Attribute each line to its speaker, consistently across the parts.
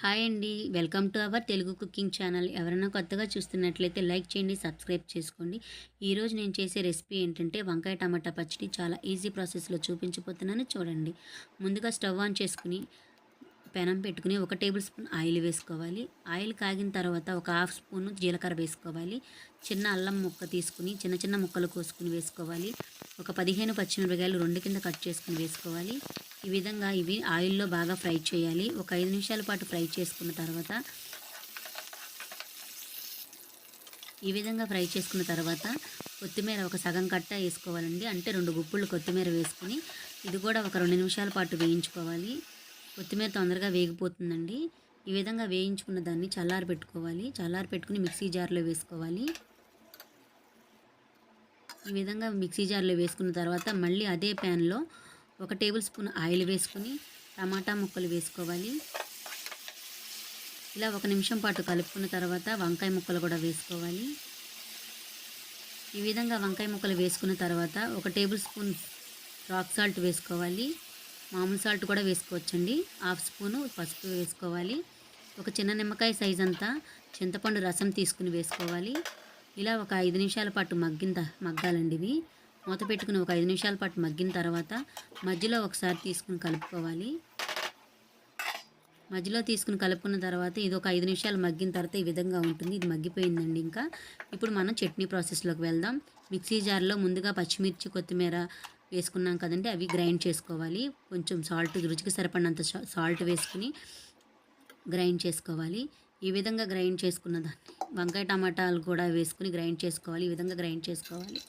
Speaker 1: Hi అండి. Welcome to our Telugu cooking channel. ఎవరైనా కొత్తగా చూస్తున్నట్లయితే లైక్ చేయండి సబ్స్క్రైబ్ చేసుకోండి. ఈరోజు నేను చేసే రెసిపీ ఏంటంటే వంకాయ టమాటా పచ్చడి చాలా ఈజీ ప్రాసెస్లో చూపించబోతున్నాను చూడండి. ముందుగా స్టవ్ ఆన్ చేసుకుని పెనం పెట్టుకుని ఒక టేబుల్ స్పూన్ ఆయిల్ వేసుకోవాలి. ఆయిల్ కాగిన తర్వాత ఒక హాఫ్ స్పూన్ జీలకర్ర వేసుకోవాలి. చిన్న అల్లం ముక్క తీసుకుని చిన్న చిన్న ముక్కలు కోసుకుని వేసుకోవాలి. ఒక పదిహేను పచ్చిమిరపకాయలు రెండు కింద కట్ చేసుకుని వేసుకోవాలి. ఈ విధంగా ఇవి ఆయిల్లో బాగా ఫ్రై చేయాలి. ఒక ఐదు నిమిషాల పాటు ఫ్రై చేసుకున్న తర్వాత ఈ విధంగా ఫ్రై చేసుకున్న తర్వాత కొత్తిమీర ఒక సగం కట్ట వేసుకోవాలండి. అంటే రెండు గుప్పుళ్ళు కొత్తిమీర వేసుకుని ఇది కూడా ఒక రెండు నిమిషాల పాటు వేయించుకోవాలి. కొత్తిమీర తొందరగా వేగిపోతుందండి. ఈ విధంగా వేయించుకున్న దాన్ని చల్లారి పెట్టుకోవాలి. చల్లారి పెట్టుకుని మిక్సీ జార్లో వేసుకోవాలి. ఈ విధంగా మిక్సీ జార్లో వేసుకున్న తర్వాత మళ్ళీ అదే ప్యాన్లో ఒక టేబుల్ స్పూన్ ఆయిల్ వేసుకుని టమాటా ముక్కలు వేసుకోవాలి. ఇలా ఒక నిమిషం పాటు కలుపుకున్న తర్వాత వంకాయ ముక్కలు కూడా వేసుకోవాలి. ఈ విధంగా వంకాయ ముక్కలు వేసుకున్న తర్వాత ఒక టేబుల్ స్పూన్ రాక్ సాల్ట్ వేసుకోవాలి. మామూలు సాల్ట్ కూడా వేసుకోవచ్చండి. హాఫ్ స్పూను పసుపు వేసుకోవాలి. ఒక చిన్న నిమ్మకాయ సైజ్ అంతా చింతపండు రసం తీసుకుని వేసుకోవాలి. ఇలా ఒక ఐదు నిమిషాల పాటు మగ్గింత మగ్గాలండి ఇవి. మూత పెట్టుకుని ఒక ఐదు నిమిషాల పాటు మగ్గిన తర్వాత మధ్యలో ఒకసారి తీసుకుని కలుపుకోవాలి. మధ్యలో తీసుకుని కలుపుకున్న తర్వాత ఇది ఒక ఐదు నిమిషాలు మగ్గిన తర్వాత ఈ విధంగా ఉంటుంది. ఇది మగ్గిపోయిందండి ఇంకా. ఇప్పుడు మనం చట్నీ ప్రాసెస్లోకి వెళ్దాం. మిక్సీ జార్లో ముందుగా పచ్చిమిర్చి కొత్తిమీర వేసుకున్నాం కదండి అవి గ్రైండ్ చేసుకోవాలి. కొంచెం సాల్ట్ రుచికి సరిపడినంత సాల్ట్ వేసుకుని గ్రైండ్ చేసుకోవాలి. ఈ విధంగా గ్రైండ్ చేసుకున్న దాన్ని. వంకాయ టమాటాలు కూడా వేసుకుని గ్రైండ్ చేసుకోవాలి. ఈ విధంగా గ్రైండ్ చేసుకోవాలి.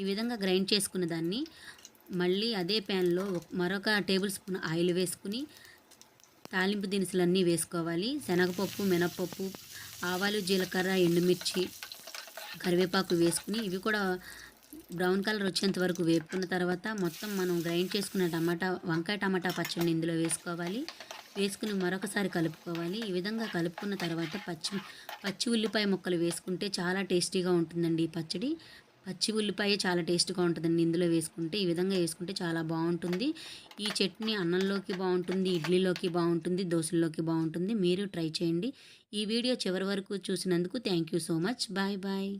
Speaker 1: ఈ విధంగా గ్రైండ్ చేసుకున్న దాన్ని మళ్ళీ అదే ప్యాన్లో మరొక టేబుల్ స్పూన్ ఆయిల్ వేసుకుని తాలింపు దినుసులన్నీ వేసుకోవాలి. శనగపప్పు మినపప్పు ఆవాలు జీలకర్ర ఎండుమిర్చి కరివేపాకు వేసుకుని ఇవి కూడా బ్రౌన్ కలర్ వచ్చేంత వరకు వేపుకున్న తర్వాత మొత్తం మనం గ్రైండ్ చేసుకున్న టమాటా వంకాయ టమాటా పచ్చడిని ఇందులో వేసుకోవాలి. వేసుకుని మరొకసారి కలుపుకోవాలి. ఈ విధంగా కలుపుకున్న తర్వాత పచ్చి పచ్చి ఉల్లిపాయ ముక్కలు వేసుకుంటే చాలా టేస్టీగా ఉంటుందండి ఈ పచ్చడి. పచ్చి ఉల్లిపాయ చాలా టేస్ట్గా ఉంటుందండి ఇందులో వేసుకుంటే. ఈ విధంగా వేసుకుంటే చాలా బాగుంటుంది. ఈ చట్నీ అన్నంలోకి బాగుంటుంది ఇడ్లీలోకి బాగుంటుంది దోశల్లోకి బాగుంటుంది. మీరు ట్రై చేయండి. ఈ వీడియో చివరి వరకు చూసినందుకు thank you so much. Bye bye.